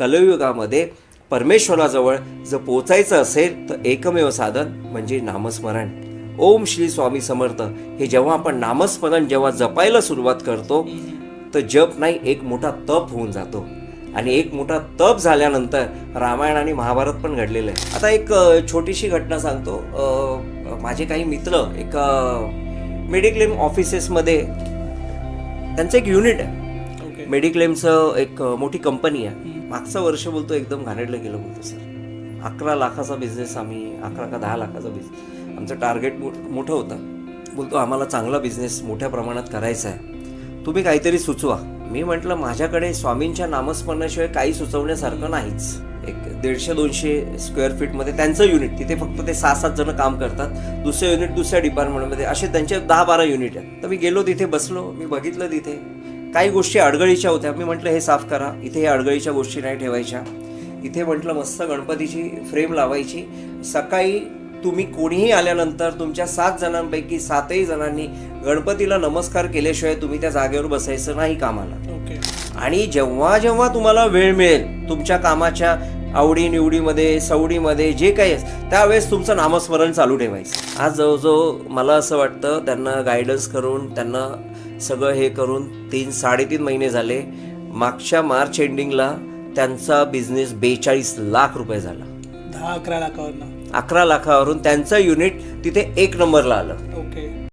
कलयुगामध्ये परमेश्वराजवळ जर पोचायचं असेल तर एकमेव साधन म्हणजे नामस्मरण. ओम श्री स्वामी समर्थ. हे जेव्हा आपण नामस्मरण जेव्हा जपायला सुरुवात करतो तर जप नाही एक मोठा तप होऊन जातो. आणि एक मोठा तप झाल्यानंतर रामायण आणि महाभारत पण घडलेलं आहे. आता एक छोटीशी घटना सांगतो. माझे काही मित्र एक मेडिक्लेम ऑफिसेसमध्ये त्यांचं एक युनिट आहे. ओके. मेडिक्लेमचं एक मोठी कंपनी आहे. मागचं वर्ष बोलतो एकदम घाणेडलं गेलं बोलतो सर. अकरा लाखाचा बिझनेस आम्ही अकरा का दहा लाखाचा बिझनेस आमचं टार्गेट मोठं होतं. बोलतो आम्हाला चांगला बिझनेस मोठ्या प्रमाणात करायचा आहे. तुम्ही काहीतरी सुचवा. मी म्हटलं माझ्याकडे स्वामींच्या नामस्मरणाशिवाय काही सुचवण्यासारखं नाहीच. एक दीडशे दोनशे स्क्वेअर फीटमध्ये त्यांचं युनिट तिथे फक्त ते सहा सात जणं काम करतात. दुसरं युनिट दुसऱ्या डिपार्टमेंटमध्ये असे त्यांचे दहा बारा युनिट आहेत. तर मी गेलो तिथे बसलो मी बघितलं तिथे. काही गोष्टी अडगळीच्या होत्या. मी म्हटलं हे साफ करा. इथे हे अडगळीच्या गोष्टी नाही ठेवायच्या. इथे म्हटलं मस्त गणपतीची फ्रेम लावायची. सकाळी तुम्ही कोणीही आल्यानंतर तुमच्या सात जणांपैकी सातही जणांनी गणपतीला नमस्कार केल्याशिवाय तुम्ही त्या जागेवर बसायचं नाही कामाला. ओके. आणि जेव्हा जेव्हा तुम्हाला वेळ मिळेल तुमच्या कामाच्या आवडी निवडीमध्ये सवडीमध्ये जे काही आहे त्यावेळेस तुमचं नामस्मरण चालू ठेवायचं. आज जवळजवळ मला असं वाटतं त्यांना गायडन्स करून त्यांना सगळं हे करून तीन साडेतीन महिने झाले. मागच्या मार्च एंडिंगला त्यांचा बिझनेस बेचाळीस लाख रुपये झाला. दहा अकरा लाखावरनं. अकरा लाखावरून त्यांचं युनिट तिथे एक नंबरला आलं.